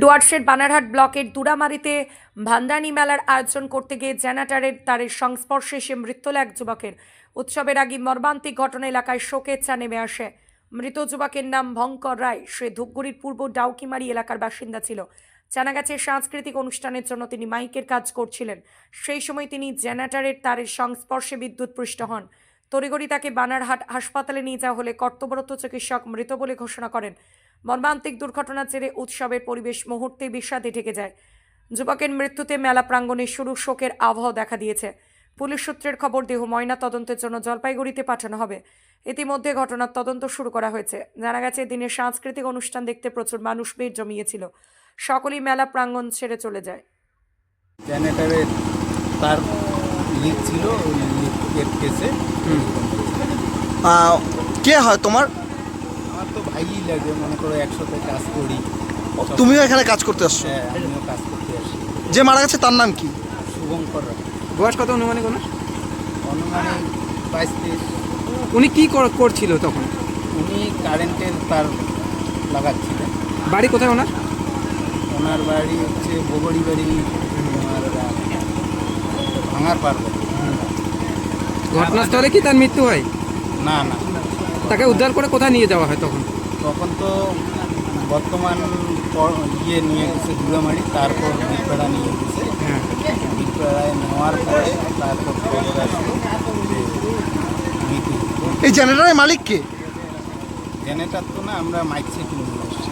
ডুয়ার্সের বানারহাট ব্লকের দুরামারিতে ভান্দানি মেলার আয়োজন করতে গিয়ে জেনারেটরের তারের সংস্পর্শে এসে মৃত্যু এক যুবকের। উৎসবের আগে মর্মান্তিক ঘটনা এলাকায় শোকের চা নেমে আসে। মৃত যুবকের নাম ভঙ্কর রায়। সে ধূপগুড়ির পূর্ব ডাউকিমারি এলাকার বাসিন্দা ছিল। জানা গেছে, সাংস্কৃতিক অনুষ্ঠানের জন্য তিনি মাইকের কাজ করছিলেন। সেই সময় তিনি জেনারেটরের তারের সংস্পর্শে বিদ্যুৎপৃষ্ট হন। তড়িগড়ি তাকে বানারহাট হাসপাতালে নিয়ে যাওয়া হলে কর্তব্যরত চিকিৎসক মৃত বলে ঘোষণা করেন। মর্মান্তিক দুর্ঘটনার জেরে উৎসবের পরিবেশ মুহূর্তে বিষাদে ঢেকে যায়। যুবকের মৃত্যুতে মেলা প্রাঙ্গণে শুরু শোকের আবহাওয়া দেখা দিয়েছে। পুলিশ সূত্রের খবর দেহ ময়না তদন্তের জন্য জলপাইগুড়িতে পাঠানো হবে। ইতিমধ্যে ঘটনার তদন্ত শুরু করা হয়েছে। জানা গেছে দিনের সাংস্কৃতিক অনুষ্ঠান দেখতে প্রচুর মানুষ ভিড় জমিয়েছিল। সকলেই মেলা প্রাঙ্গণ ছেড়ে চলে যায়। জেনারেটারের তার লিক ছিল ওই কেসে কে হয় তোমার? তো ভাইই লাগে মনে করো একসাথে কাজ করি। তুমিও এখানে কাজ করতে আসছো? হ্যাঁ আমিও কাজ করতে আসি। যে মারা গেছে তার নাম কি? শুভঙ্কর রায়। বয়স কত অনুমানিক ওনার? অনুমানিক বাইশ তেইশ। উনি কি কর- করছিল তখন? উনি কারেন্টের তার লাগাচ্ছিলেন বাড়ি কোথায় ওনার? ওনার বাড়ি হচ্ছে বগড়ি বাড়ি ভাঙার পার্বত ঘটনাস্থলে কি তার মৃত্যু হয়? না না। তাকে উদ্ধার করে কোথায় নিয়ে যাওয়া হয় তখন? তখন তো বর্তমান গিয়ে ইয়ে নিয়ে গেছে ধুলামারি তারপর বিপেড়া নিয়ে গেছে। হ্যাঁ। বিপেড়ায় নেওয়ার পরে তারপর খবর আসলো এই জেনারেটারের মালিককে জেনারেটার তো না আমরা মাইক সেট সেটিং